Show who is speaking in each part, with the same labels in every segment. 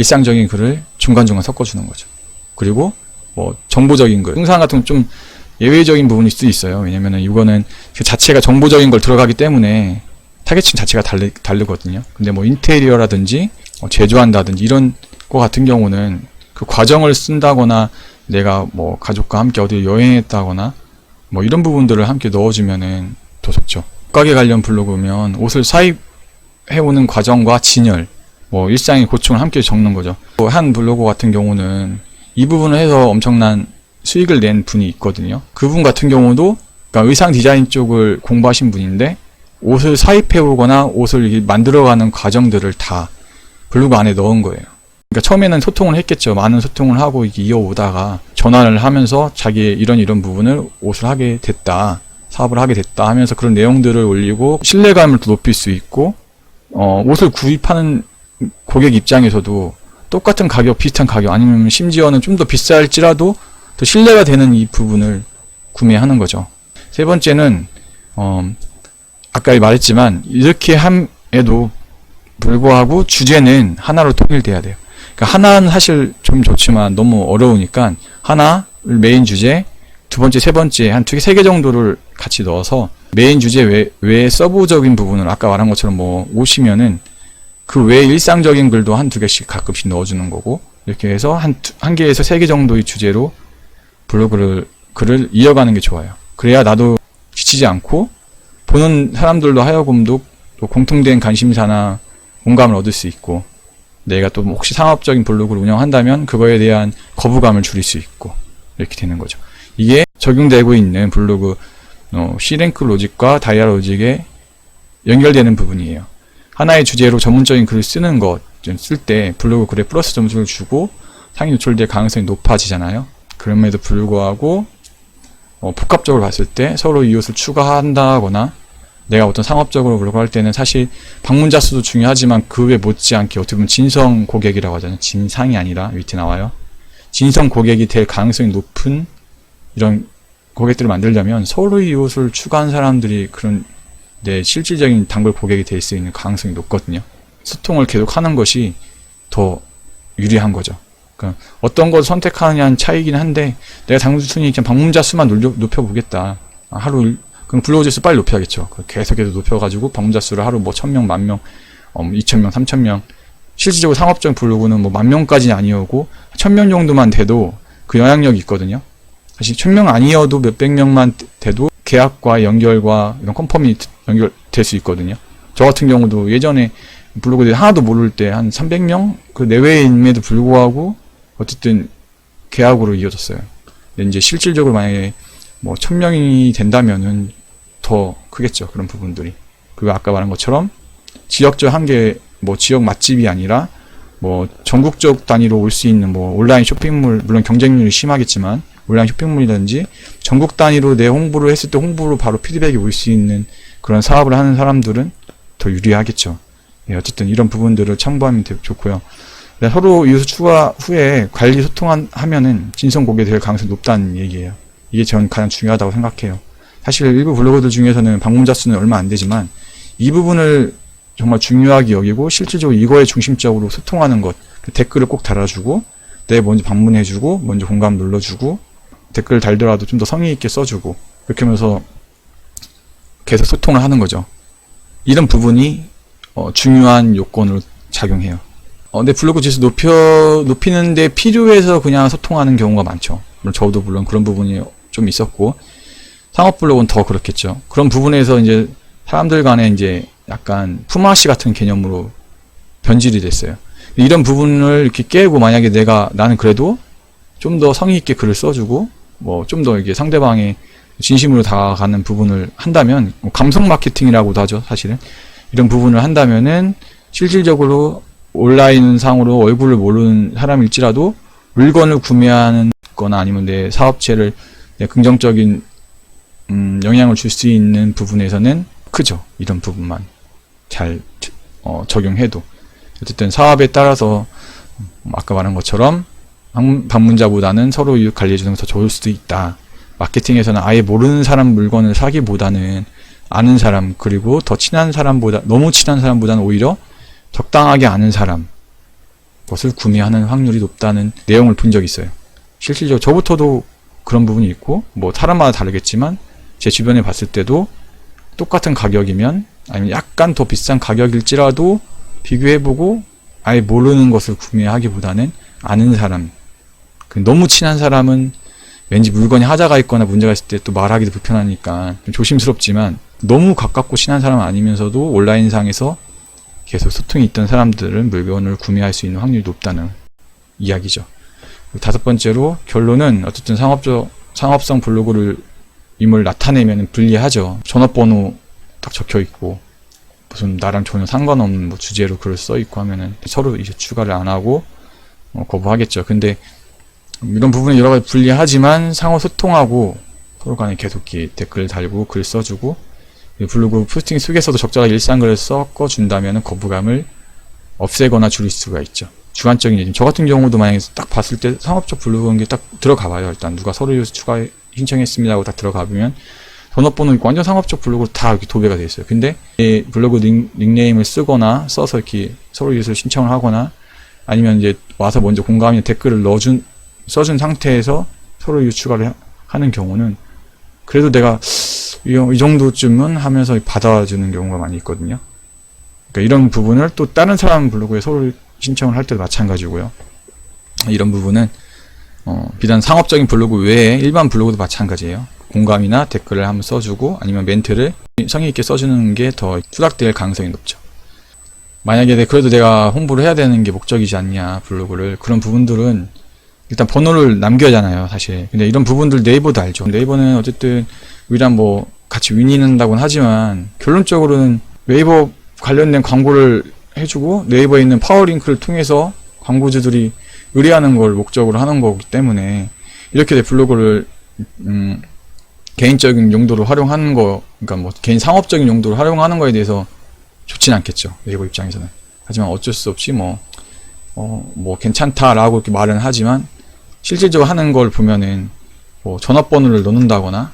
Speaker 1: 일상적인 글을 중간중간 섞어주는 거죠. 그리고 뭐 정보적인 글, 흥상 같은 건좀 예외적인 부분일 수도 있어요. 왜냐면은 이거는 그 자체가 정보적인 걸 들어가기 때문에 타겟층 자체가 다르, 다르거든요. 근데 뭐 인테리어라든지 뭐 제조한다든지 이런 거 같은 경우는 그 과정을 쓴다거나 내가 뭐 가족과 함께 어디 여행했다거나 뭐 이런 부분들을 함께 넣어주면은 더 좋죠. 가게 관련 블로그면 옷을 사입해오는 과정과 진열, 뭐 일상의 고충을 함께 적는 거죠. 뭐한 블로그 같은 경우는 이 부분을 해서 엄청난 수익을 낸 분이 있거든요. 그분 같은 경우도 그러니까 의상 디자인 쪽을 공부하신 분인데 옷을 사입해 오거나 옷을 이렇게 만들어가는 과정들을 다 블로그 안에 넣은 거예요. 그러니까 처음에는 소통을 했겠죠. 많은 소통을 하고 이어오다가 전화를 하면서 자기의 이런 이런 부분을 옷을 하게 됐다. 사업을 하게 됐다 하면서 그런 내용들을 올리고 신뢰감을 또 높일 수 있고 어, 옷을 구입하는 고객 입장에서도 똑같은 가격, 비슷한 가격 아니면 심지어는 좀 더 비쌀지라도 더 신뢰가 되는 이 부분을 구매하는 거죠. 세 번째는 어, 아까 말했지만 이렇게 함에도 불구하고 주제는 하나로 통일돼야 돼요. 그러니까 하나는 사실 좀 좋지만 너무 어려우니까 하나 메인 주제, 두 번째, 세 번째 한 두 개, 세 개 정도를 같이 넣어서 메인 주제 외, 외에 서브적인 부분을 아까 말한 것처럼 뭐 오시면은 그 외에 일상적인 글도 한 두 개씩 가끔씩 넣어주는 거고 이렇게 해서 한, 두- 한 개에서 세 개 정도의 주제로 블로그를 글을 이어가는 게 좋아요. 그래야 나도 지치지 않고 보는 사람들도 하여금도 또 공통된 관심사나 공감을 얻을 수 있고 내가 또뭐 혹시 상업적인 블로그를 운영한다면 그거에 대한 거부감을 줄일 수 있고 이렇게 되는 거죠. 이게 적용되고 있는 블로그 어, C랭크 로직과 다이아 로직에 연결되는 부분이에요. 하나의 주제로 전문적인 글을 쓰는 것 쓸 때 블로그 글에 플러스 점수를 주고 상위 노출될 가능성이 높아지잖아요. 그럼에도 불구하고 어, 복합적으로 봤을 때 서로 이웃을 추가한다거나 내가 어떤 상업적으로 블로그 할 때는 사실 방문자 수도 중요하지만 그 외 못지않게 어떻게 보면 진성 고객이라고 하잖아요. 진상이 아니라 밑에 나와요. 진성 고객이 될 가능성이 높은 이런 고객들을 만들려면 서로 이웃을 추가한 사람들이 그런 내 실질적인 단골 고객이 될 수 있는 가능성이 높거든요. 소통을 계속 하는 것이 더 유리한 거죠. 그러니까 어떤 걸 선택하느냐는 차이긴 한데 내가 단순히 그냥 방문자 수만 높여, 높여보겠다. 아, 하루 일- 그럼 블로그 수 빨리 높여야겠죠. 그 계속해서 높여가지고 방문자 수를 하루 뭐 천명, 만명, 어, 뭐 이천명, 삼천명. 실질적으로 상업적인 블로그는 뭐 만 명까지는 아니오고 천명 정도만 돼도 그 영향력이 있거든요. 사실 천명 아니어도 몇백 명만 돼도 계약과 연결과 이런 컨펌이 연결될 수 있거든요. 저 같은 경우도 예전에 블로그 에 하나도 모를 때 한 300명 그 내외임에도 불구하고 어쨌든 계약으로 이어졌어요. 이제 실질적으로 만약에 뭐 1000명이 된다면은 더 크겠죠. 그런 부분들이. 그리고 아까 말한 것처럼 지역적 한계 뭐 지역 맛집이 아니라 뭐 전국적 단위로 올 수 있는 뭐 온라인 쇼핑몰 물론 경쟁률이 심하겠지만 온라인 쇼핑몰이라든지 전국 단위로 내 홍보를 했을 때 홍보로 바로 피드백이 올 수 있는 그런 사업을 하는 사람들은 더 유리하겠죠. 예, 어쨌든 이런 부분들을 참고하면 되게 좋고요. 네, 서로 이웃 추가 후에 관리 소통하면은 진성 고객이 될 가능성이 높다는 얘기예요. 이게 전 가장 중요하다고 생각해요. 사실 일부 블로거들 중에서는 방문자 수는 얼마 안 되지만 이 부분을 정말 중요하게 여기고 실질적으로 이거에 중심적으로 소통하는 것그 댓글을 꼭 달아주고 내 먼저 방문해주고 먼저 공감 눌러주고 댓글 달더라도 좀 더 성의 있게 써주고 이렇게 하면서 계속 소통을 하는 거죠. 이런 부분이 어, 중요한 요건으로 작용해요. 어, 근데 블로그 지수 높여 높이는 데 필요해서 그냥 소통하는 경우가 많죠. 물론 저도 물론 그런 부분이 좀 있었고 상업 블로그는 더 그렇겠죠. 그런 부분에서 이제 사람들 간에 이제 약간 품앗이 같은 개념으로 변질이 됐어요. 이런 부분을 이렇게 깨고 만약에 내가 나는 그래도 좀 더 성의 있게 글을 써주고 뭐 좀 더 이게 상대방의 진심으로 다가가는 부분을 한다면 뭐 감성 마케팅이라고도 하죠 사실은. 이런 부분을 한다면은 실질적으로 온라인 상으로 얼굴을 모르는 사람일지라도 물건을 구매하는 거나 아니면 내 사업체를 내 긍정적인 음, 영향을 줄 수 있는 부분에서는 크죠 이런 부분만 잘 어, 적용해도. 어쨌든 사업에 따라서 음, 아까 말한 것처럼 방- 방문자보다는 서로 이웃 관리해주는 게 더 좋을 수도 있다. 마케팅에서는 아예 모르는 사람 물건을 사기보다는 아는 사람 그리고 더 친한 사람보다 너무 친한 사람보다는 오히려 적당하게 아는 사람 것을 구매하는 확률이 높다는 내용을 본 적이 있어요. 실질적으로 저부터도 그런 부분이 있고 뭐 사람마다 다르겠지만 제 주변에 봤을 때도 똑같은 가격이면 아니면 약간 더 비싼 가격일지라도 비교해보고 아예 모르는 것을 구매하기보다는 아는 사람 그 너무 친한 사람은 왠지 물건이 하자가 있거나 문제가 있을 때 또 말하기도 불편하니까 좀 조심스럽지만 너무 가깝고 친한 사람 아니면서도 온라인상에서 계속 소통이 있던 사람들은 물건을 구매할 수 있는 확률이 높다는 이야기죠. 다섯 번째로 결론은 어쨌든 상업적 상업성 블로그를 임을 나타내면 불리하죠. 전화번호 딱 적혀 있고 무슨 나랑 전혀 상관없는 뭐 주제로 글을 써 있고 하면은 서로 이제 추가를 안 하고 어, 거부하겠죠. 근데 이런 부분이 여러 가지 불리하지만 상호 소통하고 서로 간에 계속 댓글 달고 글 써주고 이 블로그 포스팅 속에서도 적절하게 일상글을 섞어준다면 거부감을 없애거나 줄일 수가 있죠. 주관적인 예좀 저 같은 경우도 만약에 딱 봤을 때 상업적 블로그인 게 딱 들어가 봐요. 일단 누가 서류 요소 추가 신청했습니다 하고 딱 들어가 보면 전화번호 있고 완전 상업적 블로그로 다 이렇게 도배가 돼 있어요. 근데 이 블로그 닉, 닉네임을 쓰거나 써서 이렇게 서류 요소를 신청을 하거나 아니면 이제 와서 먼저 공감이나 댓글을 넣어준 써준 상태에서 서로 유추가를 하- 하는 경우는 그래도 내가 이, 이 정도쯤은 하면서 받아주는 경우가 많이 있거든요. 그러니까 이런 부분을 또 다른 사람 블로그에 서로 신청을 할 때도 마찬가지고요. 이런 부분은 어, 비단 상업적인 블로그 외에 일반 블로그도 마찬가지예요. 공감이나 댓글을 한번 써주고 아니면 멘트를 성의 있게 써주는 게 더 수락될 가능성이 높죠. 만약에 내- 그래도 내가 홍보를 해야 되는 게 목적이지 않냐 블로그를 그런 부분들은 일단 번호를 남겨야 하잖아요 사실. 근데 이런 부분들 네이버도 알죠. 네이버는 어쨌든 우리랑 뭐 같이 윈윈한다고는 하지만 결론적으로는 네이버 관련된 광고를 해주고 네이버에 있는 파워링크를 통해서 광고주들이 의뢰하는 걸 목적으로 하는 거기 때문에 이렇게 내 블로그를 음, 개인적인 용도로 활용하는 거 그러니까 뭐 개인 상업적인 용도로 활용하는 거에 대해서 좋진 않겠죠 네이버 입장에서는. 하지만 어쩔 수 없이 뭐 어, 뭐 괜찮다라고 이렇게 말은 하지만 실질적으로 하는 걸 보면은 뭐 전화번호를 넣는다거나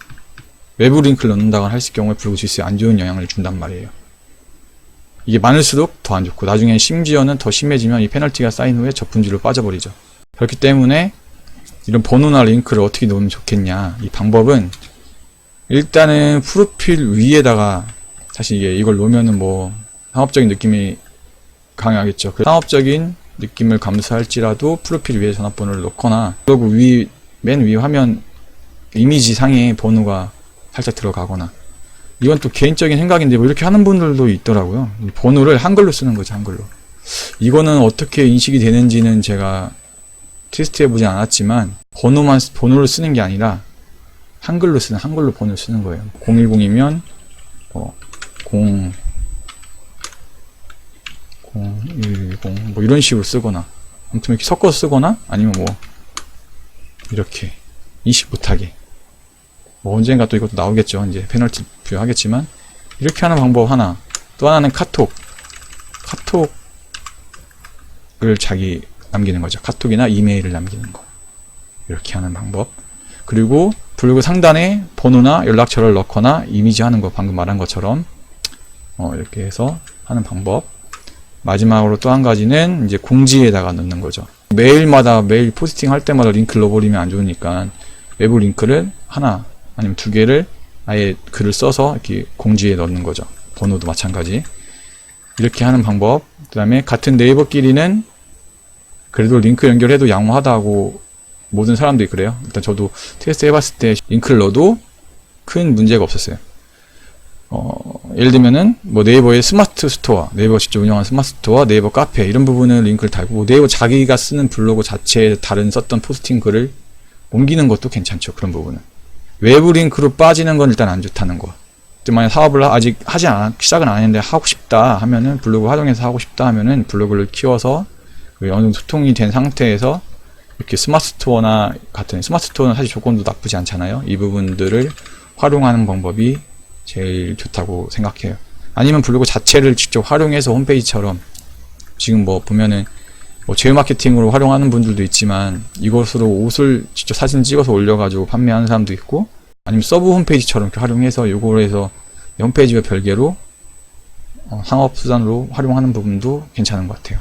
Speaker 1: 외부 링크를 넣는다거나 할 경우에 지수에 안 좋은 영향을 준단 말이에요. 이게 많을수록 더 안 좋고 나중엔 심지어는 더 심해지면 이 페널티가 쌓인 후에 저품질로 빠져버리죠. 그렇기 때문에 이런 번호나 링크를 어떻게 넣으면 좋겠냐 이 방법은 일단은 프로필 위에다가 사실 이게 이걸 놓으면은 뭐 상업적인 느낌이 강하겠죠. 그 상업적인 느낌을 감수할지라도 프로필 위에 전화번호를 넣거나 블로그 위, 맨 위 화면 이미지 상에 번호가 살짝 들어가거나 이건 또 개인적인 생각인데 뭐 이렇게 하는 분들도 있더라고요. 이 번호를 한글로 쓰는 거죠, 한글로. 이거는 어떻게 인식이 되는지는 제가 테스트 해보진 않았지만 번호만 쓰- 번호를 쓰는 게 아니라 한글로 쓰는 한글로 번호를 쓰는 거예요. 010이면 어, 0 010, 뭐 이런 식으로 쓰거나, 아무튼 이렇게 섞어서 쓰거나, 아니면 뭐, 이렇게, 인식 못하게. 뭐 언젠가 또 이것도 나오겠죠. 이제 페널티 부여하겠지만, 이렇게 하는 방법 하나. 또 하나는 카톡. 카톡을 자기 남기는 거죠. 카톡이나 이메일을 남기는 거. 이렇게 하는 방법. 그리고 블로그 상단에 번호나 연락처를 넣거나 이미지 하는 거 방금 말한 것처럼 어, 이렇게 해서 하는 방법. 마지막으로 또 한 가지는 이제 공지에다가 넣는 거죠. 매일마다 매일 포스팅 할 때마다 링크를 넣어버리면 안 좋으니까 외부 링크를 하나 아니면 두 개를 아예 글을 써서 이렇게 공지에 넣는 거죠. 번호도 마찬가지. 이렇게 하는 방법. 그 다음에 같은 네이버끼리는 그래도 링크 연결해도 양호하다고 모든 사람들이 그래요. 일단 저도 테스트 해봤을 때 링크를 넣어도 큰 문제가 없었어요. 어, 예를 들면은 뭐 네이버의 스마트 스토어, 네이버 직접 운영하는 스마트 스토어, 네이버 카페 이런 부분을 링크를 달고 네이버 자기가 쓰는 블로그 자체에 다른 썼던 포스팅 글을 옮기는 것도 괜찮죠. 그런 부분은 외부 링크로 빠지는 건 일단 안 좋다는 거. 또 만약 사업을 아직 하지 않 시작은 안 했는데 하고 싶다 하면은 블로그 활용해서 하고 싶다 하면은 블로그를 키워서 그 어느 정도 소통이 된 상태에서 이렇게 스마트 스토어나 같은 스마트 스토어는 사실 조건도 나쁘지 않잖아요. 이 부분들을 활용하는 방법이 제일 좋다고 생각해요. 아니면 블로그 자체를 직접 활용해서 홈페이지처럼 지금 뭐 보면은 뭐 제휴 마케팅으로 활용하는 분들도 있지만 이것으로 옷을 직접 사진 찍어서 올려가지고 판매하는 사람도 있고 아니면 서브 홈페이지처럼 이렇게 활용해서 요거를 해서 홈페이지와 별개로 어, 상업 수단으로 활용하는 부분도 괜찮은 것 같아요.